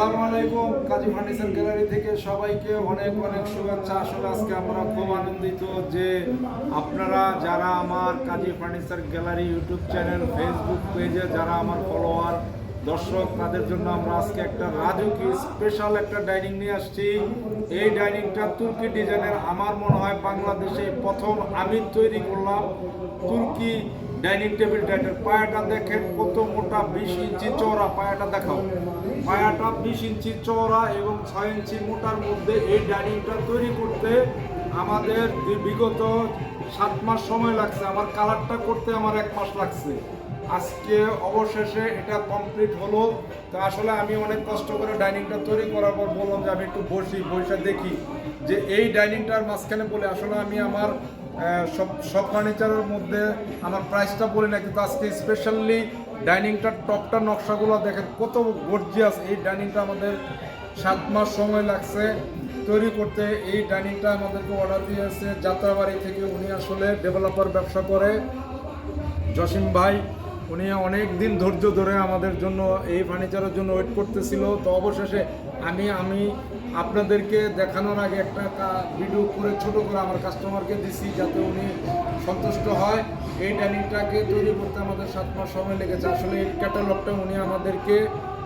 আসসালামু কাজী furniture gallery থেকে সবাইকে অনেক অনেক শুভেচ্ছা। আসলে আজকে আমরা খুব আনন্দিত যে আপনারা যারা আমার Kazi furniture gallery YouTube channel Facebook পেজে যারা আমার ফলোয়ার দর্শক, তাদের জন্য আমরা আজকে একটা রাজুকি স্পেশাল একটা ডাইনিং নিয়ে আসছি। এই ডাইনিংটা তুর্কি ডিজাইনের আমার মনে হয় বাংলাদেশে প্রথম আমি তৈরি করলাম। তুর্কি ডাইনিং টেবিল টাইটের পায়াটা দেখেন কত মোটা, বিশ ইঞ্চি চওড়া, পায়াটা দেখাও। পায়াটা বিশ ইঞ্চি চওড়া এবং ছয় ইঞ্চি মোটার মধ্যে এই ডাইনিংটা তৈরি করতে আমাদের বিগত সাত মাস সময় লাগছে, আমার কালারটা করতে আমার এক মাস লাগছে। আজকে অবশেষে এটা কমপ্লিট হলো। তো আসলে আমি অনেক কষ্ট করে ডাইনিংটা তৈরি করার পর বললাম যে আমি একটু বসি, বসে দেখি যে এই ডাইনিংটার মাঝখানে বলে আসলে আমি আমার সব সব ফার্নিচারের মধ্যে আমার প্রাইসটা বলি না, কিন্তু আজকে স্পেশালি ডাইনিংটার টপটা নকশাগুলো দেখেন, কত গর্জিয়াস এই ডাইনিংটা আমাদের সাত মাস সময় লাগছে তৈরি করতে। এই ডাইনিংটা আমাদেরকে অর্ডার দিয়েছে, যাত্রাবাড়ি থেকে উনি আসলে ডেভেলপার ব্যবসা করে। জসিম ভাই, উনি অনেক দিন ধৈর্য ধরে আমাদের জন্য এই ফার্নিচারের জন্য ওয়েট করতেছিল। তো অবশেষে আমি আমি আপনাদেরকে দেখানোর আগে একটা ভিডিও করে ছোট করে আমার কাস্টমারকে দিছি যাতে উনি সন্তুষ্ট হয়। এই ডাইনিংটাকে তৈরি করতে আমাদের সাত মাস সময় লেগেছে। আসলে এই ক্যাটালগটা উনি আমাদেরকে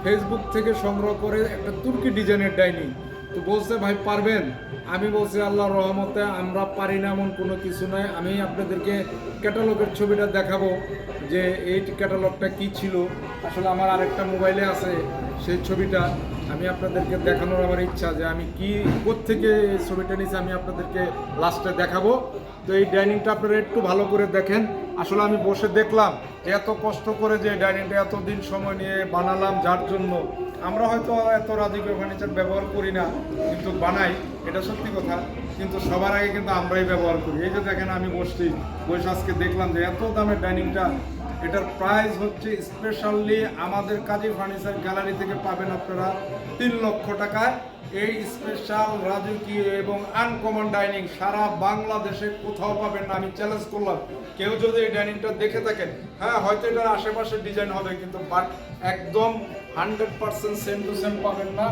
ফেসবুক থেকে সংগ্রহ করে একটা তুর্কি ডিজাইনের ডাইনিং তো বলছে, ভাই, পারবেন? আমি বলছি আল্লাহ রহমতে আমরা পারি না এমন কোনো কিছু নয় আমি আপনাদেরকে ক্যাটালগের ছবিটা দেখাবো যে এই ক্যাটালগটা কি ছিল। আসলে আমার আরেকটা মোবাইলে আছে সেই ছবিটা। আমি আপনাদেরকে দেখানোর আমার ইচ্ছা যে আমি কি থেকে ছবিটা নিয়েছি আমি আপনাদেরকে লাস্টে দেখাবো। তো এই ডাইনিংটা আপনারা একটু ভালো করে দেখেন। আসলে আমি বসে দেখলাম যে এত কষ্ট করে যে ডাইনিংটা এতদিন সময় নিয়ে বানালাম, যার জন্য আমরা হয়তো এত রাজকীয় ফার্নিচার ব্যবহার করি না, কিন্তু বানাই, এটা সত্যি কথা। কিন্তু সবার আগে কিন্তু আমরাই ব্যবহার করি। এই যে দেখেন আমি বসছি, বসে আজকে দেখলাম যে এত দামের ডাইনিংটা এটার প্রাইস হচ্ছে স্পেশালি আমাদের কাজী ফার্নিচার গ্যালারি থেকে পাবেন আপনারা তিন লক্ষ টাকায়। এই স্পেশাল রাজকীয় এবং আনকমন ডাইনিং সারা বাংলাদেশে কোথাও পাবেন না। আমি চ্যালেঞ্জ করলাম। কেউ যদি এই ডাইনিংটা দেখে থাকেন হ্যাঁ হয়তো এটার আশেপাশে ডিজাইন হবে, কিন্তু বাট একদম hundred percent same to same পাবেন না।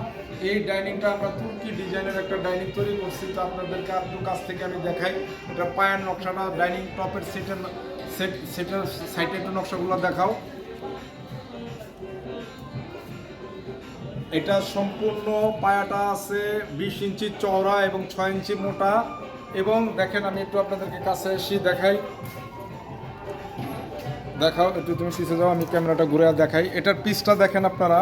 এই ডাইনিংটা আমরা তুর্কি ডিজাইনের একটা ডাইনিং তৈরি করছি। তো আপনাদেরকে আপনার কাছ থেকে আমি দেখাই। এটা পায়ের নকশাটা ডাইনিং টপের সিটের সেট সেটার সাইডে একটু নকশাগুলো দেখাও। এটা সম্পূর্ণ পায়াটা আছে বিশ ইঞ্চি চওড়া এবং ছয় ইঞ্চি মোটা। এবং দেখেন, আমি একটু আপনাদেরকে কাছে এসে দেখাই। দেখাও, একটু তুমি শিখে যাও, আমি ক্যামেরাটা ঘুরে দেখাই। এটার পিসটা দেখেন আপনারা।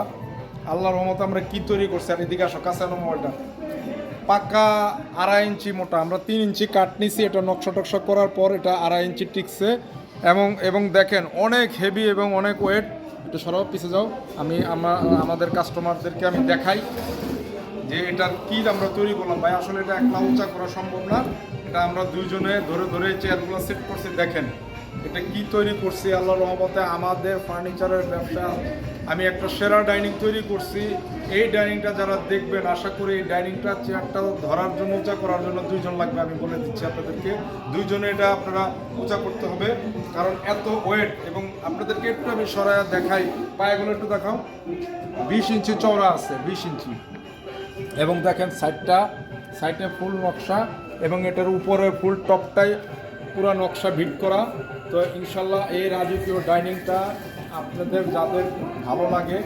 আল্লাহর রহমতে আমরা কি তৈরি করছি? আর এদিকে আসো, কাছে মোবাইলটা। পাকা আড়াই ইঞ্চি মোটা। আমরা তিন ইঞ্চি কাট নিছি, এটা নকশা টকশা করার পর এটা আড়াই ইঞ্চি টিকছে। এবং এবং দেখেন অনেক হেভি এবং অনেক ওয়েট একটু সরাও, পিছে যাও। আমি আমার আমাদের কাস্টমারদেরকে আমি দেখাই যে এটার কি আমরা তৈরি করলাম। ভাই, আসলে এটা একলা উঁচা করা সম্ভব না। এটা আমরা দুইজনে ধরে ধরে চেয়ারগুলো সেট করছি, দেখেন। এটা কি তৈরি করছি? আল্লাহ রহমতে আমাদের ফার্নিচারের ব্যবসা, আমি একটা সেরা ডাইনিং তৈরি করছি। এই ডাইনিংটা যারা দেখবেন, আশা করি এই ডাইনিংটা চেয়ারটা ধরার জন্য, উঁচা করার জন্য দুইজন লাগবে, আমি বলে দিচ্ছি আপনাদেরকে। দুইজনে এটা আপনারা উঁচা করতে হবে, কারণ এত ওয়েট এবং আপনাদেরকে একটু আমি সরাইয়া দেখাই। পায়েগুলো একটু দেখাও। বিশ ইঞ্চি চওড়া আছে, বিশ ইঞ্চি। এবং দেখেন সাইডটা সাইডে ফুল নকশা, এবং এটার উপরে ফুল টপটাই পুরো নকশা ভিট করা। তো ইনশাল্লাহ এই রাজকীয় ডাইনিংটা আপনাদের যাদের ভালো লাগে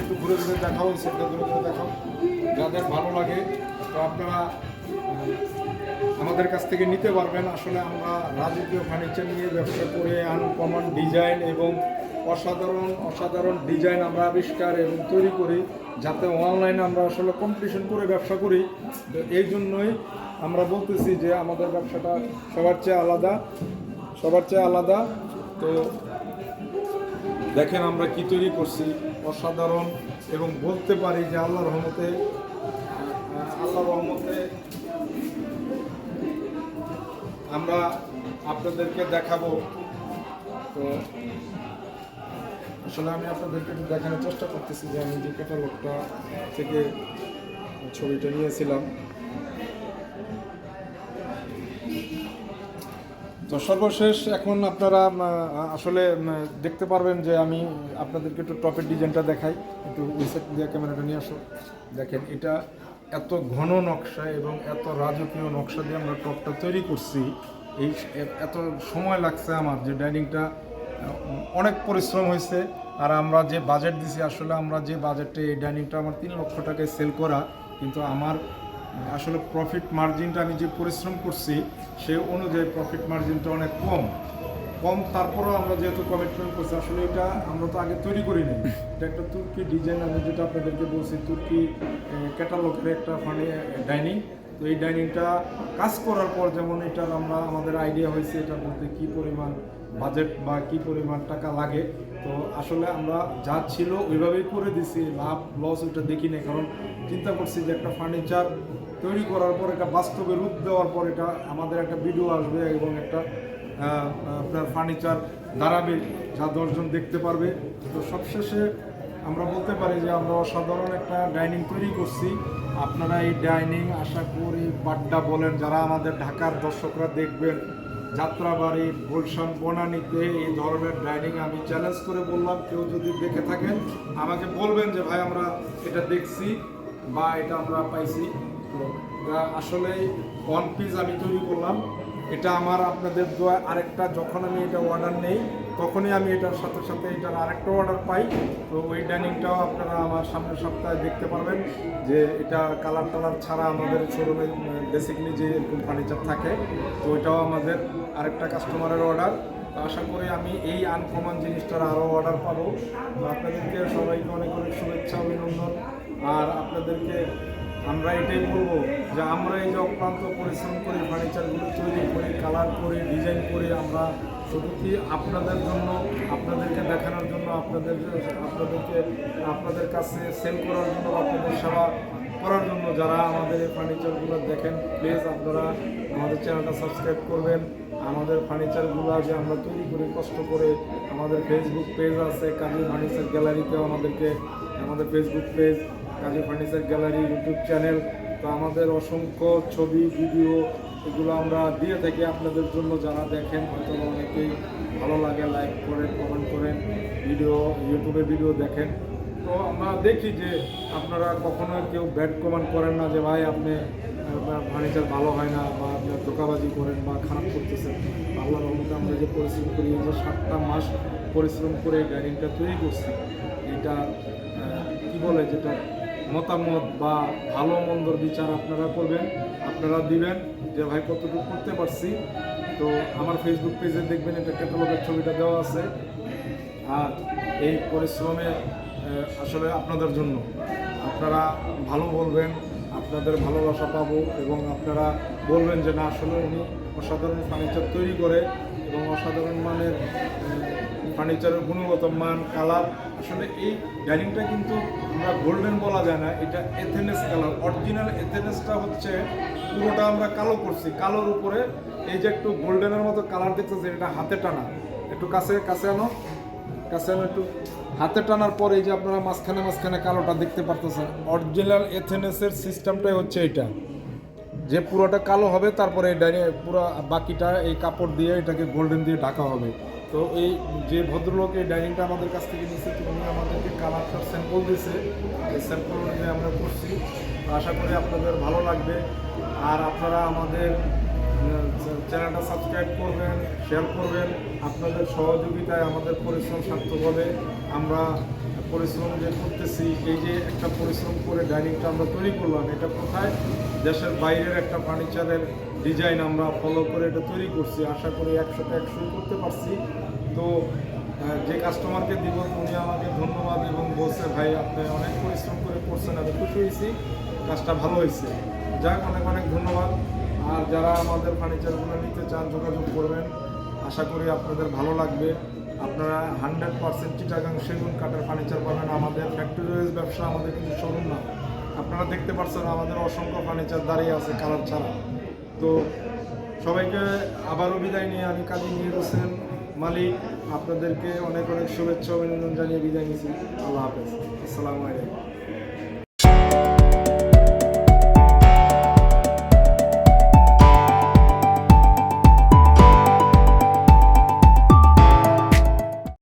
একটু ঘুরে ঘুরে দেখাও, সেটা ঘুরে ঘুরে দেখাও। যাদের ভালো লাগে, তো আপনারা আমাদের কাছ থেকে নিতে পারবেন। আসলে আমরা রাজকীয় ফার্নিচার নিয়ে ব্যবসা করে আনকমন ডিজাইন এবং অসাধারণ অসাধারণ ডিজাইন আমরা আবিষ্কার এবং তৈরি করি। যাতে অনলাইনে আমরা আসলে কম্পিটিশন করে ব্যবসা করি। এই জন্যই আমরা বলতেছি যে আমাদের ব্যবসাটা সবার চেয়ে আলাদা, সবার চেয়ে আলাদা। তো দেখেন আমরা কি তৈরি করছি। অসাধারণ এবং বলতে পারি যে আল্লাহ রহমতে আল্লাহ রহমতে আমরা আপনাদেরকে দেখাবো। তো আসলে আমি আপনাদেরকে একটু দেখানোর চেষ্টা করতেছি যে আমি যে ক্যাটালগটা থেকে ছবিটা নিয়েছিলাম। তো সর্বশেষ এখন আপনারা আসলে দেখতে পারবেন যে আমি আপনাদেরকে একটু টপের ডিজাইনটা দেখাই। একটু উইসেট দিয়ে ক্যামেরাটা নিয়ে আসো। দেখেন, এটা এত ঘন নকশা এবং এত রাজকীয় নকশা দিয়ে আমরা টপটা তৈরি করছি। এই এত সময় লাগছে আমার যে ডাইনিংটা অনেক পরিশ্রম হয়েছে। আর আমরা যে বাজেট দিছি, আসলে আমরা যে বাজেটে এই ডাইনিংটা আমার তিন লক্ষ টাকায় সেল করা, কিন্তু আমার আসলে প্রফিট মার্জিনটা আমি যে পরিশ্রম করছি, সে অনুযায়ী প্রফিট মার্জিনটা অনেক কম। কম তারপরেও আমরা যেহেতু কমিটমেন্ট করছি, আসলে এটা আমরা তো আগে তৈরি করি এটা একটা তুর্কি ডিজাইন আমি যেটা আপনাদেরকে বলছি, তুর্কি ক্যাটালগের একটা ফানি ডাইনিং তো এই ডাইনিংটা কাজ করার পর যেমন এটার আমরা, আমাদের আইডিয়া হয়েছে এটার মধ্যে কী পরিমাণ বাজেট বা কী পরিমাণ টাকা লাগে, তো আসলে আমরা যা ছিল ওইভাবেই করে দিছি, লাভ লস ওইটা দেখি নাই কারণ চিন্তা করছি যে একটা ফার্নিচার তৈরি করার পর এটা বাস্তবে রূপ দেওয়ার পর এটা আমাদের একটা ভিডিও আসবে এবং একটা আপনার ফার্নিচার দাঁড়াবে, যা দশজন দেখতে পারবে। তো সবশেষে আমরা বলতে পারি যে আমরা অসাধারণ একটা ডাইনিং তৈরি করছি। আপনারা এই ডাইনিং আশা করি বাড্ডা বলেন, যারা আমাদের ঢাকার দর্শকরা দেখবেন যাত্রাবাড়ি, গুলশান, বনানীতে এই ধরনের ডাইনিং আমি চ্যালেঞ্জ করে বললাম, কেউ যদি দেখে থাকেন, আমাকে বলবেন যে, ভাই, আমরা এটা দেখছি বা এটা আমরা পাইছি। আসলে ওয়ান পিস আমি তৈরি করলাম। এটা আমার আপনাদের দোয়া আরেকটা, যখন আমি এটা অর্ডার নেই তখনই আমি এটার সাথে সাথে এটার আরেকটা অর্ডার পাই। তো ওই ডাইনিংটাও আপনারা আমার সামনের সপ্তাহে দেখতে পারবেন যে এটা কালার টালার ছাড়া আমাদের শোরুমে বেসিক্যালি যে এরকম ফার্নিচার থাকে, তো ওইটাও আমাদের আরেকটা কাস্টমারের অর্ডার আশা করি আমি এই আনকমন জিনিসটার আরও অর্ডার পাবো। আপনাদেরকে সবাইকে অনেক অনেক শুভেচ্ছা, অভিনন্দন। আর আপনাদেরকে আমরা এটাই বলব যে আমরা এই যে অক্লান্ত পরিশ্রম করি ফার্নিচারগুলো তৈরি করি কালার করি ডিজাইন করি আমরা শুধু কি আপনাদের জন্য, আপনাদেরকে দেখানোর জন্য, আপনাদের, আপনাদেরকে, আপনাদের কাছে সেল করার জন্য আপনাদের সেবা করার জন্য যারা আমাদের এই ফার্নিচারগুলো দেখেন প্লিজ আপনারা আমাদের চ্যানেলটা সাবস্ক্রাইব করবেন। আমাদের ফার্নিচারগুলো যে আমরা তৈরি করি, কষ্ট করে আমাদের ফেসবুক পেজ আছে, কাজী ফার্নিচার গ্যালারিতেও আমাদেরকে, আমাদের Facebook page Kazi furniture gallery YouTube channel. তো আমাদের অসংখ্য ছবি, ভিডিও, এগুলো আমরা দিয়ে থাকি আপনাদের জন্য। যারা দেখেন, হয়তো অনেকেই ভালো লাগে লাইক করেন কমেন্ট করেন, ভিডিও ইউটিউবে ভিডিও দেখেন। তো আমরা দেখি যে আপনারা কখনো কেউ ব্যাড কমেন্ট করেন না যে, ভাই, আপনি ফার্নিচার ভালো হয় না বা আপনার ধোকাবাজি করেন বা খারাপ করতেছেন। আল্লাহর রহমতে আমরা যে পরিশ্রম করি যে সাতটা মাস পরিশ্রম করে এই তৈরি করছি। এটা কি বলে যেটা? মতামত বা ভালো মন্দর বিচার আপনারা করবেন, আপনারা দিবেন যে ভাই কতটুকু করতে পারছি। তো আমার ফেসবুক পেজে দেখবেন এটা ক্যাটালগের ছবিটা দেওয়া আছে। আর এই পরিশ্রমে আসলে আপনাদের জন্য। আপনারা ভালো বলবেন, আপনাদের ভালোবাসা পাবো এবং আপনারা বলবেন যে না, আসলে উনি অসাধারণ ফার্নিচার তৈরি করে এবং অসাধারণ মানের ফার্নিচারের গুণগত মান, কালার, আসলে এই ডাইনিংটা কিন্তু আমরা গোল্ডেন বলা যায় না, এটা এথেনেস কালার। অরিজিনাল এথেনেসটা হচ্ছে পুরোটা আমরা কালো করছি, কালোর উপরে এই যে একটু গোল্ডেনের মতো কালার দেখতেছি এটা হাতে টানা। একটু কাছে কাছে আনো কাছে আনো একটু। হাতে টানার পরে এই যে আপনারা মাঝখানে মাঝখানে কালোটা দেখতে পারতেছেন অরিজিনাল এথেনেসের সিস্টেমটাই হচ্ছে এটা। যে পুরোটা কালো হবে, তারপরে এই ডাইনি পুরো বাকিটা এই কাপড় দিয়ে এটাকে গোল্ডেন দিয়ে ঢাকা হবে। তো এই যে ভদ্রলোক এই ডাইনিংটা আমাদের কাছ থেকে নিয়েছে, তো উনি আমাদেরকে কালারটার স্যাম্পল দিয়েছে। এই স্যাম্পল অনুযায়ী আমরা করছি। আশা করি আপনাদের ভালো লাগবে। আর আপনারা আমাদের চ্যানেলটা সাবস্ক্রাইব করবেন শেয়ার করবেন। আপনাদের সহযোগিতায় আমাদের পরিশ্রম সার্থক হবে আমরা পরিশ্রম যে করতেছি, এই যে একটা পরিশ্রম করে ডাইনিংটা আমরা তৈরি করলাম, এটা কোথায়? দেশের বাইরের একটা ফার্নিচারের ডিজাইন আমরা ফলো করে এটা তৈরি করছি। আশা করি একশোতে একশোই করতে পারছি। তো যে কাস্টমারকে দিব উনি আমাকে ধন্যবাদ এবং বলছে, ভাই, আপনি অনেক পরিশ্রম করে করছেন আমি খুশি হয়েছি, কাজটা ভালো হয়েছে। যাক, অনেক অনেক ধন্যবাদ। আর যারা আমাদের ফার্নিচারগুলো নিতে চান, যোগাযোগ করবেন। আশা করি আপনাদের ভালো লাগবে। আপনারা হান্ড্রেড পার্সেন্ট চিটাগাং সেগুন কাঠের ফার্নিচার পাবেন। আমাদের ফ্যাক্টরি ওয়েজ ব্যবসা আমাদের কিন্তু শোরুম না। আপনারা দেখতে পাচ্ছেন, আমাদের অসংখ্য ফার্নিচার দাঁড়িয়ে আছে কালার ছাড়া। তো, সবাইকে আবারও বিদায় নিয়ে আমি কাজী নিয়ে হোসেন মালিক আপনাদেরকে অনেক অনেক শুভেচ্ছা অভিনন্দন জানিয়ে বিদায় নিয়েছি আল্লাহ হাফেজ। আসসালামু আলাইকুম।